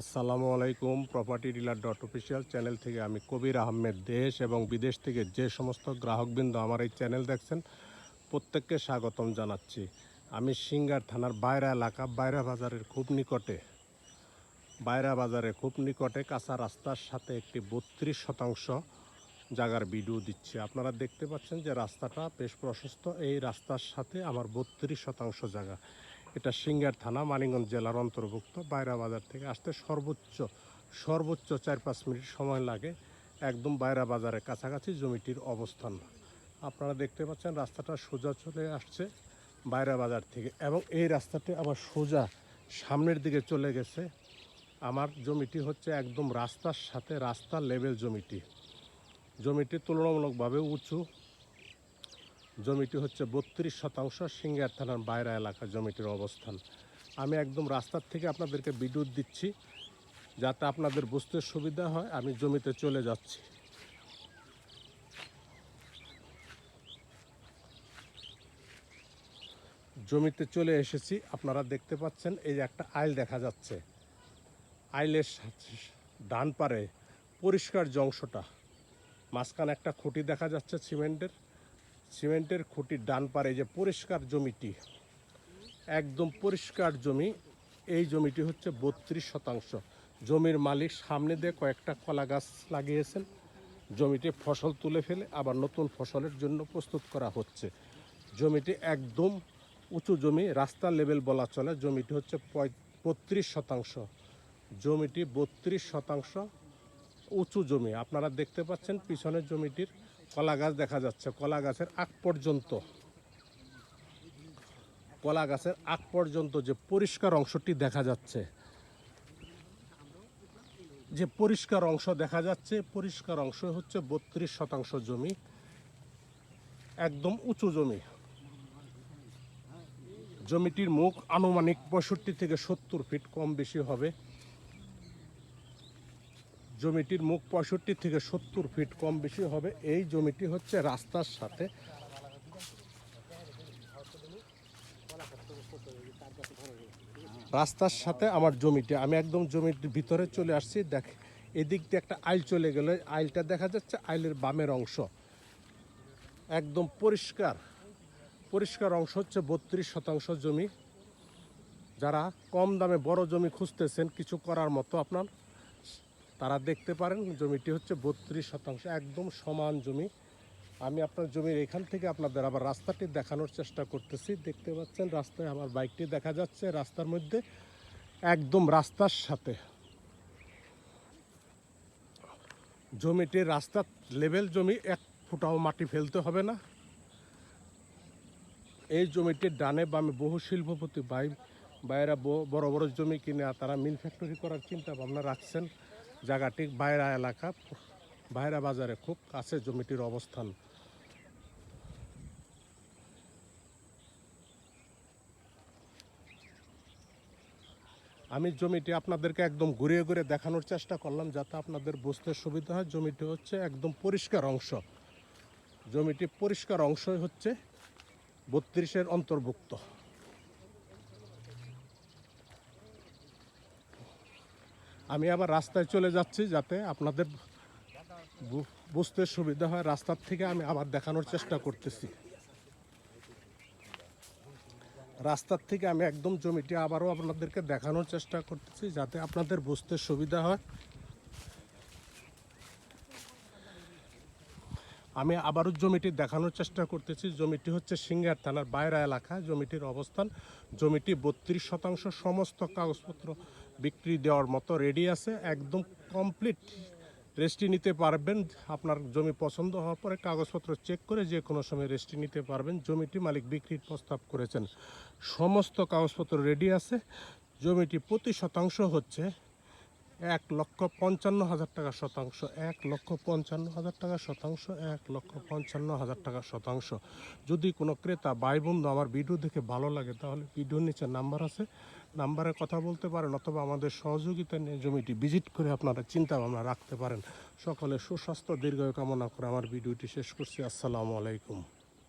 আসসালামু আলাইকুম property dealer dot official channel থেকে আমি কবির আহমেদ। দেশ এবং বিদেশ থেকে যে সমস্ত গ্রাহকবৃন্দ আমার এই চ্যানেল দেখছেন, প্রত্যেককে স্বাগতম জানাচ্ছি। আমি সিঙ্গার থানার বাইরা এলাকা, বাইরা বাজারের খুব নিকটে। বাইরা বাজারে খুব নিকটে কাঁচা রাস্তার সাথে একটি বত্রিশ শতাংশ জায়গার ভিডিও দিচ্ছে। আপনারা দেখতে পাচ্ছেন যে রাস্তাটা বেশ প্রশস্ত। এই রাস্তার সাথে আমার বত্রিশ শতাংশ জায়গা। এটা সিঙ্গার থানা, মানিকগঞ্জ জেলার অন্তর্ভুক্ত। বাইরা বাজার থেকে আসতে সর্বোচ্চ সর্বোচ্চ চার পাঁচ মিনিট সময় লাগে একদম বাইরা বাজারের কাছাকাছি জমিটির অবস্থান। আপনারা দেখতে পাচ্ছেন রাস্তাটা সোজা চলে আসছে বাইরা বাজার থেকে এবং এই রাস্তাটি আবার সোজা সামনের দিকে চলে গেছে। আমার জমিটি হচ্ছে একদম রাস্তার সাথে রাস্তার লেভেল জমিটি। জমিটি তুলনামূলকভাবে উঁচু। জমিটি হচ্ছে বত্রিশ শতাংশ সিঙ্গার থানার বাইরা এলাকা জমিটির অবস্থান। আমি একদম রাস্তার থেকে আপনাদেরকে বিদ্যুৎ দিচ্ছি, যাতে আপনাদের বুঝতে সুবিধা হয়, আমি জমিতে চলে যাচ্ছি। জমিতে চলে এসেছি, আপনারা দেখতে পাচ্ছেন, এই একটা আইল দেখা যাচ্ছে। আইলের ডান পারে পরিষ্কার যে অংশটা, মাঝখানে একটা খুঁটি দেখা যাচ্ছে সিমেন্টের। সিমেন্টের খুঁটির ডান পারে যে পরিষ্কার জমিটি, একদম পরিষ্কার জমি, এই জমিটি হচ্ছে বত্রিশ শতাংশ। জমির মালিক সামনে দিয়ে কয়েকটা কলা গাছ লাগিয়েছেন। জমিটি ফসল তুলে ফেলে, আবার নতুন ফসলের জন্য প্রস্তুত করা হচ্ছে। জমিটি একদম উঁচু জমি, রাস্তা লেভেল বলা চলে। জমিটি হচ্ছে বত্রিশ শতাংশ। জমিটি বত্রিশ শতাংশ। উঁচু জমি। আপনারা দেখতে পাচ্ছেন পিছনের জমিটির কলা গাছ দেখা যাচ্ছে। কলা গাছের আগ পর্যন্ত, কলা গাছের আগ পর্যন্ত যে পরিষ্কার অংশটি দেখা যাচ্ছে, যে পরিষ্কার অংশ দেখা যাচ্ছে, পরিষ্কার অংশ হচ্ছে বত্রিশ শতাংশ জমি, একদম উঁচু জমি। জমিটির মুখ আনুমানিক পঁয়ষট্টি থেকে সত্তর ফিট কম বেশি হবে। জমিটির মুখ পঁয়ষট্টি থেকে সত্তর ফিট কম বেশি হবে। এই জমিটি হচ্ছে রাস্তার সাথে। রাস্তার সাথে আমার জমিটি। আমি একদম জমির ভিতরে চলে আসছি। দেখ, এদিক দিয়ে একটা আইল চলে গেলে। আইলটা দেখা যাচ্ছে আইলের বামের অংশ। একদম পরিষ্কার। পরিষ্কার অংশ হচ্ছে বত্রিশ শতাংশ জমি। যারা কম দামে বড় জমি খুঁজতেছেন, কিছু করার মতো আপনার তারা দেখতে পারেন জমিটি হচ্ছে বত্রিশ শতাংশ, একদম সমান জমি। আমি আপনার জমির এখান থেকে আপনাদের আবার রাস্তাটি দেখানোর চেষ্টা করতেছি। দেখতে পাচ্ছেন রাস্তায় আমার বাইকটি দেখা যাচ্ছে, রাস্তার মধ্যে একদম রাস্তার সাথে। জমিটি রাস্তার লেভেল জমি এক ফুটাও মাটি ফেলতে হবে না। এই জমিটির ডানে বামে বহু শিল্পপতি ভাই, ভাইয়েরা বড় বড় জমি কিনে তারা মিল ফ্যাক্টরি করার চিন্তা ভাবনা রাখছেন। জায়গাটি বাইরা এলাকা, বাইরা বাজারে খুব কাছে জমিটির অবস্থান। আমি জমিটি আপনাদেরকে একদম ঘুরিয়ে ঘুরিয়ে দেখানোর চেষ্টা করলাম যাতে আপনাদের বুঝতে সুবিধা হয়। জমিটি হচ্ছে একদম পরিষ্কার অংশ। জমিটি পরিষ্কার অংশই হচ্ছে বত্রিশের অন্তর্ভুক্ত। আমি আবার রাস্তায় চলে যাচ্ছি যাতে আপনাদের বুঝতে সুবিধা হয়। রাস্তার থেকে আমি আবার দেখানোর চেষ্টা করতেছি। রাস্তার থেকে আমি একদম জমিটি আবারও আপনাদেরকে দেখানোর চেষ্টা করতেছি যাতে আপনাদের বুঝতে সুবিধা হয়। আমি আবারও জমিটি দেখানোর চেষ্টা করতেছি। জমিটি হচ্ছে সিঙ্গার থানার বাইরা এলাকা। জমিটির অবস্থান, জমিটি বত্রিশ শতাংশ সমস্ত কাগজপত্র বিক্রি দেওয়ার মতো রেডি আছে। একদম কমপ্লিট রেস্টি নিতে পারবেন। আপনার জমি পছন্দ হওয়ার পরে কাগজপত্র চেক করে যে কোনো সময় রেস্টি নিতে পারবেন। জমিটি মালিক বিক্রির প্রস্তাব করেছেন। সমস্ত কাগজপত্র রেডি আছে। জমিটি প্রতি শতাংশ হচ্ছে এক লক্ষ পঞ্চান্ন হাজার টাকা শতাংশ। এক লক্ষ পঞ্চান্ন হাজার টাকা শতাংশ, এক লক্ষ পঞ্চান্ন হাজার টাকা শতাংশ। যদি কোনো ক্রেতা, ভাই, বন্ধু আমার ভিডিও দেখে ভালো লাগে, তাহলে ভিডিওর নিচে নাম্বার আছে। নাম্বারে কথা বলতে পারেন অথবা আমাদের সহযোগিতা নিয়ে জমিটি ভিজিট করে আপনারা চিন্তা ভাবনা রাখতে পারেন। সকলে সুস্বাস্থ্য, দীর্ঘায়ু কামনা করে আমার ভিডিওটি শেষ করছি। আসসালামু আলাইকুম।